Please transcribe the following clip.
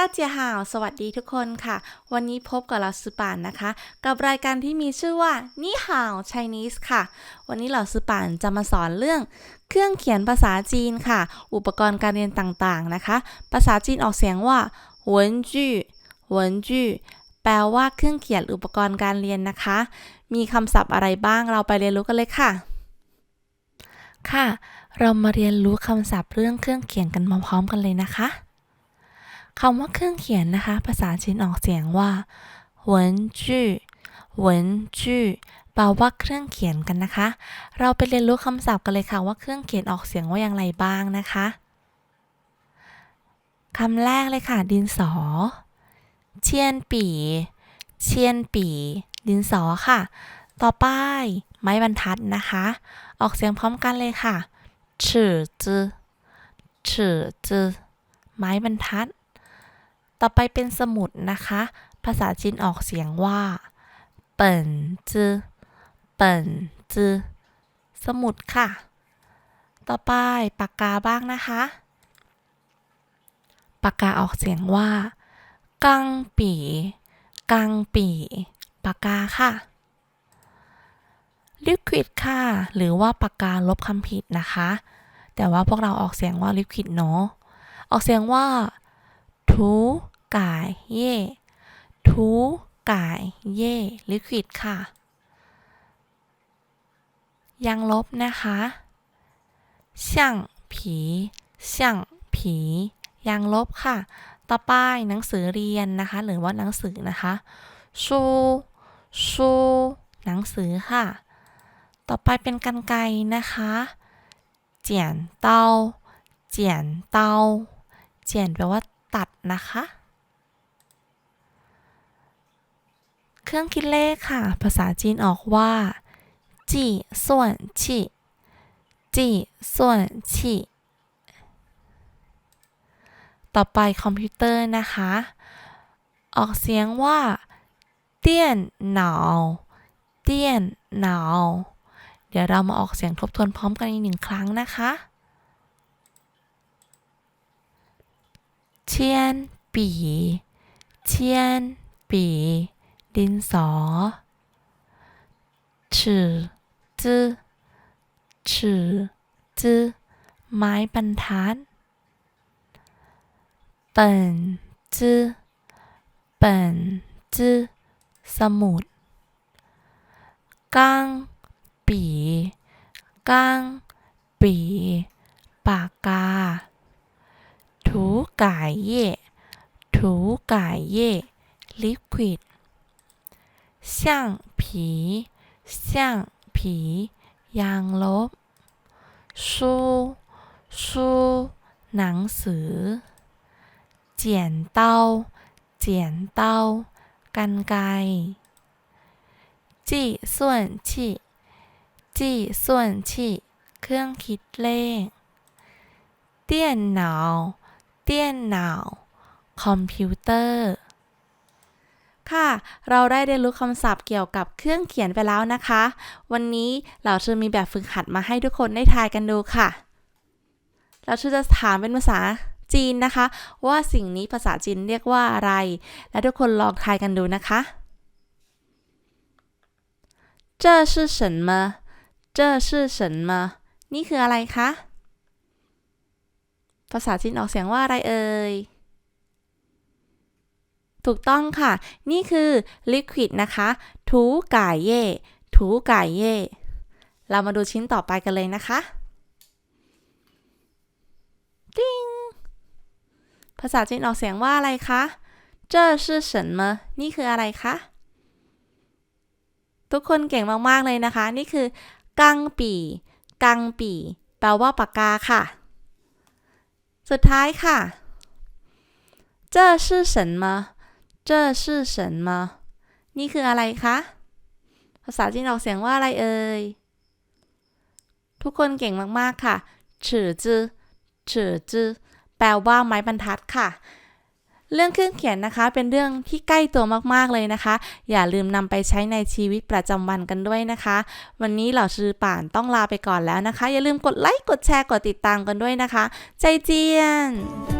ต้าเจียห่าว สวัสดีทุกคนค่ะ วันนี้พบกับเราสุปานนะคะ กับรายการที่มีชื่อว่านี่ห่าวไชนีสค่ะ วันนี้เราสุปานจะมาสอนเรื่อง เครื่องเขียนภาษาจีนค่ะ อุปกรณ์การเรียนต่างๆนะคะ ภาษาจีนออกเสียงว่าหวนจื้อหวนจื้อแปลว่าเครื่องเขียนอุปกรณ์การเรียนนะคะ มีคำศัพท์อะไรบ้างเราไปเรียนรู้กันเลยค่ะ ค่ะ เรามาเรียนรู้คำศัพท์เรื่องเครื่องเขียนกันมาพร้อมกันเลยนะคะ คำว่าเครื่องเขียนนะคะ ภาษาจีนออกเสียงว่าหวนจื้อหวนจื้อแปลว่าเครื่องเขียนกันนะคะ เราไปเรียนรู้คำศัพท์กันเลยค่ะว่าเครื่องเขียนออกเสียงว่าอย่างไรบ้างนะคะคำแรกเลยค่ะ ดินสอ เชียนปี เชียนปี ดินสอค่ะ ต่อไปไม้บรรทัดนะคะ ออกเสียงพร้อมกันเลยค่ะฉือจือฉือจือไม้บรรทัด ต่อไปเป็นสมุดนะคะ ภาษาจีนออกเสียงว่าเปิ่นจือเปิ่นจือสมุดค่ะ ต่อไปปากกาบ้างนะคะ ปากกาออกเสียงว่า กังปีกังปีปากกาค่ะ liquid ค่ะ หรือว่าปากกาลบคำผิดนะคะ แต่ว่าพวกเราออกเสียงว่า liquid เนาะ ออกเสียงว่า ทูกายเย่ทูกายเย่ liquid ค่ะ ยังลบนะคะช่างผีช่างผียังลบค่ะ ต่อไปหนังสือเรียนนะคะ หรือว่าหนังสือนะคะชูชูหนังสือค่ะ ต่อไปเป็นกันไกรนะคะเจียนเตาเจียนเตาเจียนแปลว่า ตัดนะคะ เครื่องคิดเลขค่ะ ภาษาจีนออกว่าจีส่วนฉีจีส่วนฉีต่อไปคอมพิวเตอร์นะคะ ออกเสียงว่าเตี้ยนหนาวเตี้ยนหนาวเดี๋ยวเรามาออกเสียงทบทวนพร้อมกันอีกหนึ่งครั้งนะคะ เชียนปีเชียนปีดินสอชือจื้อชือจื้อไม้บรรทัดเปิ่นจื้อเปิ่นจื้อสมุดกางปีกางปีปากกา ถูกายเย่ถูกายเย่ liquid 橡皮橡皮ยางลบ ชูชูหนังสือ เจียนเต้า เจียนเต้า กันไกรจีส่วนฉีจีส่วนฉีเครื่องคิดเลขเตี้ยนหนาว เตี้ยนหนาวคอมพิวเตอร์ ค่ะ เราได้เรียนรู้คำศัพท์เกี่ยวกับเครื่องเขียนไปแล้วนะคะ วันนี้เราชื่อมีแบบฝึกหัดมาให้ทุกคนได้ทายกันดูค่ะ เราชื่อจะถามเป็นภาษาจีนนะคะ ว่าสิ่งนี้ภาษาจีนเรียกว่าอะไร และทุกคนลองทายกันดูนะคะ这是什么这是什么นี่คืออะไรคะ ภาษาจีนออกเสียงว่าอะไรเอ่ย ถูกต้องค่ะ นี่คือลิควิดนะคะ ถูไก่เย่ถูไก่เย่เรามาดูชิ้นต่อไปกันเลยนะคะ ติงภาษาจีนออกเสียงว่าอะไรคะเจ้ชื่อเฉินเนี่คืออะไรคะ ทุกคนเก่งมาก ๆ เลยนะคะ นี่คือ กังปี กังปี แปลว่าปากกาค่ะ สุดท้ายค่ะ这是什么这是什么นี่คืออะไรคะ ภาษาจีนออกเสียงว่าอะไรเอ่ย ทุกคนเก่งมากๆค่ะฉือจื้อฉือจื้อแปลว่าไม้บรรทัดค่ะ เรื่องเครื่องเขียนนะคะเป็นเรื่องที่ใกล้ตัวมากๆเลยนะคะ อย่าลืมนำไปใช้ในชีวิตประจำวันกันด้วยนะคะ วันนี้เหล่าชื่อป่านต้องลาไปก่อนแล้วนะคะ อย่าลืมกดไลค์กดแชร์กดติดตามกันด้วยนะคะ ใจเจียน